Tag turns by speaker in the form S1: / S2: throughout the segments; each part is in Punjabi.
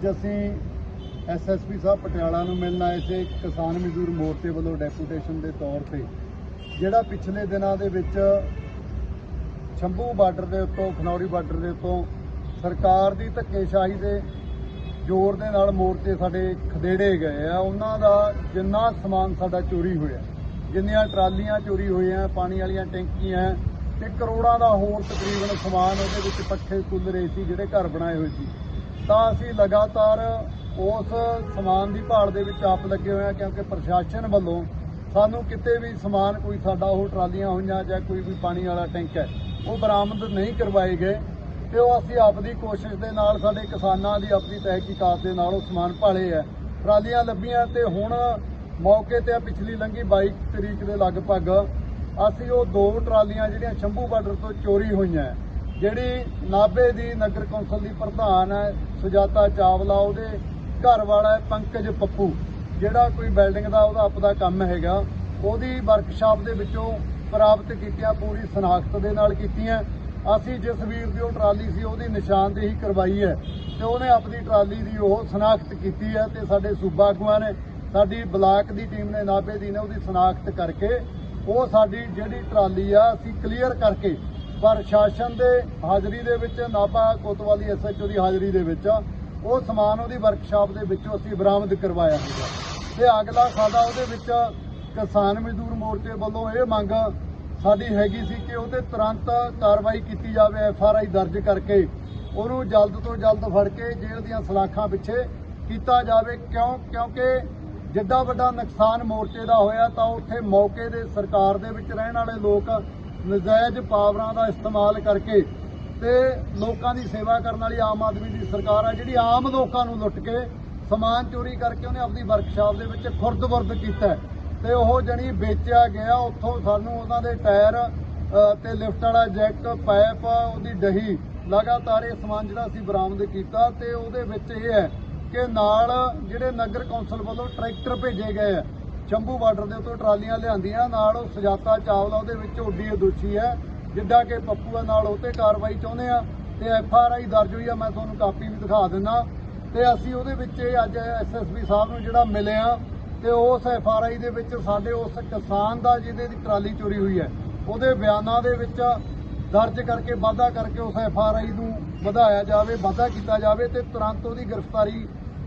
S1: ਅੱਜ ਅਸੀਂ ਐਸਐਸਪੀ ਸਾਹਿਬ ਪਟਿਆਲਾ ਨੂੰ ਮਿਲਣ ਆਏ ਸੀ ਕਿਸਾਨ ਮਜ਼ਦੂਰ ਮੋਰਚੇ ਵੱਲੋਂ ਡੈਪੂਟੇਸ਼ਨ ਦੇ ਤੌਰ ਤੇ, ਜਿਹੜਾ ਪਿਛਲੇ ਦਿਨਾਂ ਦੇ ਵਿੱਚ ਸ਼ੰਭੂ ਬਾਰਡਰ ਦੇ ਉੱਤੋਂ, ਖਨੌਰੀ ਬਾਰਡਰ ਦੇ ਉੱਤੋਂ ਸਰਕਾਰ ਦੀ ਧੱਕੇਸ਼ਾਹੀ ਦੇ ਜ਼ੋਰ ਦੇ ਨਾਲ ਮੋਰਚੇ ਸਾਡੇ ਖਦੇੜੇ ਗਏ ਆ। ਉਹਨਾਂ ਦਾ ਜਿੰਨਾ ਸਮਾਨ ਸਾਡਾ ਚੋਰੀ ਹੋਇਆ, ਜਿੰਨੀਆਂ ਟਰਾਲੀਆਂ ਚੋਰੀ ਹੋਈਆਂ, ਪਾਣੀ ਵਾਲੀਆਂ ਟੈਂਕੀਆਂ, ਤੇ ਕਰੋੜਾਂ ਦਾ ਹੋਰ ਤਕਰੀਬਨ ਸਮਾਨ ਉਹਦੇ ਵਿੱਚ ਪੱਖੇ ਕੂਲਰ ਸੀ, ਜਿਹੜੇ ਘਰ ਬਣਾਏ ਹੋਏ ਸੀ। ਤਾਂ ਅਸੀਂ ਲਗਾਤਾਰ ਉਸ ਸਮਾਨ ਦੀ ਭਾਲ ਦੇ ਵਿੱਚ ਆਪ ਲੱਗੇ ਹੋਏ ਆ ਕਿਉਂਕਿ ਪ੍ਰਸ਼ਾਸਨ ਵੱਲੋਂ ਸਾਨੂੰ ਕਿਤੇ ਵੀ ਸਮਾਨ ਕੋਈ ਸਾਡਾ ਉਹ ਟਰਾਲੀਆਂ ਹੋਈਆਂ ਜਾਂ ਕੋਈ ਵੀ ਪਾਣੀ ਵਾਲਾ ਟੈਂਕ ਹੈ, ਉਹ ਬਰਾਮਦ ਨਹੀਂ ਕਰਵਾਏ ਗਏ। ਤੇ ਉਹ ਅਸੀਂ ਆਪਦੀ ਕੋਸ਼ਿਸ਼ ਦੇ ਨਾਲ, ਸਾਡੇ ਕਿਸਾਨਾਂ ਦੀ ਆਪਣੀ ਤਹਿਕੀਕਾਤ ਦੇ ਨਾਲ ਉਹ ਸਮਾਨ ਭਾਲੇ ਆ ਟਰਾਲੀਆਂ ਲੱਭੀਆਂ ਤੇ ਹੁਣ ਮੌਕੇ ਤੇ ਆ ਪਿਛਲੀ ਲੰਘੀ 22 ਤਰੀਕ ਦੇ ਲਗਭਗ ਅਸੀਂ ਉਹ ਦੋ ਟਰਾਲੀਆਂ ਜਿਹੜੀਆਂ ਸ਼ੰਭੂ ਬਾਰਡਰ ਤੋਂ ਚੋਰੀ ਹੋਈਆਂ ਜਿਹੜੀ ਨਾਭੇ ਦੀ ਨਗਰ ਕੌਂਸਲ ਦੀ ਪ੍ਰਧਾਨ ਹੈ, ਸੁਜਾਤਾ ਚਾਵਲਾ, ਉਹਦੇ ਘਰ ਵਾਲਾ ਹੈ ਪੰਕਜ ਪੱਪੂ। ਜਿਹੜਾ ਕੋਈ ਬਿਲਡਿੰਗ ਦਾ ਉਹਦਾ ਆਪਦਾ ਕੰਮ ਹੈਗਾ। ਉਹਦੀ ਵਰਕਸ਼ਾਪ ਦੇ ਵਿੱਚੋਂ ਪ੍ਰਾਪਤ ਕੀਤੀਆਂ ਪੂਰੀ ਸਨਾਖਤ ਦੇ ਨਾਲ ਕੀਤੀਆਂ। ਅਸੀਂ ਜਿਸ ਵੀਰ ਦੀ ਉਹ ਟਰਾਲੀ ਸੀ, ਉਹਦੀ ਨਿਸ਼ਾਨਦੇਹੀ ਕਰਵਾਈ ਹੈ ਤੇ ਉਹਨੇ ਆਪਣੀ ਟਰਾਲੀ ਦੀ ਉਹ ਸਨਾਖਤ ਕੀਤੀ ਹੈ ਤੇ ਸਾਡੇ ਸੂਬਾ ਆਗੂਆਂ ਨੇ, ਸਾਡੀ ਬਲਾਕ ਦੀ ਟੀਮ ਨੇ, ਨਾਭੇ ਦੀ ਨੇ ਉਹਦੀ ਸਨਾਖਤ ਕਰਕੇ ਉਹ ਸਾਡੀ ਜਿਹੜੀ ਟਰਾਲੀ ਆ, ਅਸੀਂ ਕਲੀਅਰ ਕਰਕੇ ਪ੍ਰਸ਼ਾਸਨ ਦੇ ਹਾਜ਼ਰੀ ਦੇ ਵਿੱਚ, ਨਾਭਾ ਕੋਤਵਾਲੀ ਐਸਐਚਓ ਦੀ ਹਾਜ਼ਰੀ ਦੇ ਵਿੱਚ, ਉਹ ਸਮਾਨ ਉਹਦੀ ਵਰਕਸ਼ਾਪ ਦੇ ਵਿੱਚੋਂ ਅਸੀਂ ਬਰਾਮਦ ਕਰਵਾਇਆ ਸੀਗਾ। ਤੇ ਅਗਲਾ ਸਾਡਾ ਉਹਦੇ ਵਿੱਚ ਕਿਸਾਨ ਮਜ਼ਦੂਰ ਮੋਰਚੇ ਵੱਲੋਂ ਇਹ ਮੰਗ ਸਾਡੀ ਹੈਗੀ ਸੀ ਕਿ ਉਹਦੇ ਤੁਰੰਤ ਕਾਰਵਾਈ ਕੀਤੀ ਜਾਵੇ ਐਫ ਆਰ ਆਈ ਦਰਜ ਕਰਕੇ। ਉਹਨੂੰ ਜਲਦ ਤੋਂ ਜਲਦ ਫੜ ਕੇ ਜੇਲ੍ਹ ਦੀਆਂ ਸਲਾਖਾਂ ਪਿੱਛੇ ਕੀਤਾ ਜਾਵੇ। ਕਿਉਂ? ਕਿਉਂਕਿ ਜਿੱਡਾ ਵੱਡਾ ਨੁਕਸਾਨ ਮੋਰਚੇ ਦਾ ਹੋਇਆ, ਤਾਂ ਉੱਥੇ ਮੌਕੇ ਦੇ ਸਰਕਾਰ ਦੇ ਵਿੱਚ ਰਹਿਣ ਵਾਲੇ ਲੋਕ ਨਜਾਇਜ਼ ਪਾਵਰਾਂ ਦਾ ਇਸਤੇਮਾਲ ਕਰਕੇ ਤੇ ਲੋਕਾਂ ਦੀ ਸੇਵਾ ਕਰਨ ਵਾਲੀ ਆਮ ਆਦਮੀ ਦੀ ਸਰਕਾਰ ਆ ਜਿਹੜੀ ਆਮ ਲੋਕਾਂ ਨੂੰ ਲੁੱਟ ਕੇ ਸਮਾਨ ਚੋਰੀ ਕਰਕੇ ਉਹਨੇ ਆਪਣੀ ਵਰਕਸ਼ਾਪ ਦੇ ਵਿੱਚ ਖੁਰਦ-ਬੁਰਦ ਕੀਤਾ ਹੈ। ਤੇ ਉਹ ਜਣੀ ਵੇਚਿਆ ਗਿਆ ਉੱਥੋਂ ਸਾਨੂੰ ਉਹਨਾਂ ਦੇ ਟਾਇਰ ਅ, ਤੇ ਲਿਫਟ ਵਾਲਾ ਜੈਕ ਪਾਈਪ ਉਹਦੀ ਦਹੀ ਲਗਾਤਾਰ ਇਹ ਸਮਾਨ ਜਿਹੜਾ ਅਸੀਂ ਬਰਾਮਦ ਕੀਤਾ ਤੇ ਉਹਦੇ ਵਿੱਚ ਇਹ ਹੈ ਕਿ ਨਾਲ ਜਿਹੜੇ ਨਗਰ ਕੌਂਸਲ ਵੱਲੋਂ ਟਰੈਕਟਰ ਭੇਜੇ ਗਏ ਆ। ਸ਼ੰਭੂ ਬਾਰਡਰ ਦੇ ਉੱਤੋਂ ਟਰਾਲੀਆਂ ਲਿਆਂਦੀਆਂ, ਨਾਲ ਉਹ ਸਜਾਤਾ ਚਾਵਲਾ ਉਹਦੇ ਵਿੱਚ ਉੱਡੀ ਦੋਸ਼ੀ ਹੈ, ਜਿੱਦਾਂ ਕਿ ਪੱਪੂ ਨਾਲ ਉਹ ਤੇ ਕਾਰਵਾਈ ਚਾਹੁੰਦੇ ਆ, ਤੇ ਐਫ ਆਰ ਆਈ ਦਰਜ ਹੋਈ ਆ, ਮੈਂ ਤੁਹਾਨੂੰ ਕਾਪੀ ਵੀ ਦਿਖਾ ਦਿੰਦਾ ਤੇ ਅਸੀਂ ਉਹਦੇ ਵਿੱਚ ਇਹ ਅੱਜ ਐਸਐਸਪੀ ਸਾਹਿਬ ਨੂੰ ਜਿਹੜਾ ਮਿਲੇ ਆ, ਤੇ ਉਸ ਐਫ ਆਰ ਆਈ ਦੇ ਵਿੱਚ ਸਾਡੇ ਉਸ ਕਿਸਾਨ ਦਾ ਜਿਹਦੇ ਦੀ ਟਰਾਲੀ ਚੋਰੀ ਹੋਈ ਹੈ, ਉਹਦੇ ਬਿਆਨਾਂ ਦੇ ਵਿੱਚ ਦਰਜ ਕਰਕੇ, ਵਾਅਦਾ ਕਰਕੇ ਉਸ ਐਫ ਆਰ ਆਈ ਨੂੰ ਵਧਾਇਆ ਜਾਵੇ, ਵਾਅਦਾ ਕੀਤਾ ਜਾਵੇ ਤੇ ਤੁਰੰਤ ਉਹਦੀ ਗ੍ਰਿਫਤਾਰੀ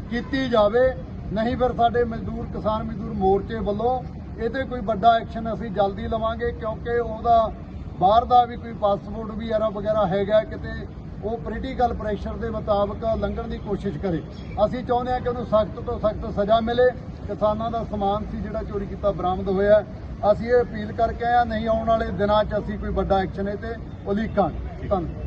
S1: ਕੀਤੀ ਜਾਵੇ। ਨਹੀਂ ਫਿਰ ਸਾਡੇ ਮਜ਼ਦੂਰ, ਕਿਸਾਨ ਮਜ਼ਦੂਰ ਮੋਰਚੇ ਵੱਲੋਂ ਇਹਦੇ ਕੋਈ ਵੱਡਾ ਐਕਸ਼ਨ ਅਸੀਂ ਜਲਦੀ ਲਵਾਂਗੇ ਕਿਉਂਕਿ ਉਹਦਾ ਬਾਹਰ ਦਾ ਵੀ ਕੋਈ ਪਾਸਪੋਰਟ ਵੀ ਐਰਾ ਵਗੈਰਾ ਹੈਗਾ ਕਿਤੇ ਉਹ ਪੋਲੀਟੀਕਲ ਪ੍ਰੈਸ਼ਰ ਦੇ ਮੁਤਾਬਕ ਲੰਘਣ ਦੀ ਕੋਸ਼ਿਸ਼ ਕਰੇ। ਅਸੀਂ ਚਾਹੁੰਦੇ ਹਾਂ ਕਿ ਉਹਨੂੰ ਸਖਤ ਤੋਂ ਸਖਤ ਸਜ਼ਾ ਮਿਲੇ। ਕਿਸਾਨਾਂ ਦਾ ਸਮਾਨ ਸੀ ਜਿਹੜਾ ਚੋਰੀ ਕੀਤਾ, ਬਰਾਮਦ ਹੋਇਆ। ਅਸੀਂ ਇਹ ਅਪੀਲ ਕਰਕੇ ਆਏ ਨਹੀਂ ਆਉਣ ਵਾਲੇ ਦਿਨਾਂ 'ਚ ਅਸੀਂ ਕੋਈ ਵੱਡਾ ਐਕਸ਼ਨ ਇਹ ਤੇ ਉਲੀਕਾਂਗੇ। ਧੰਨਵਾਦ।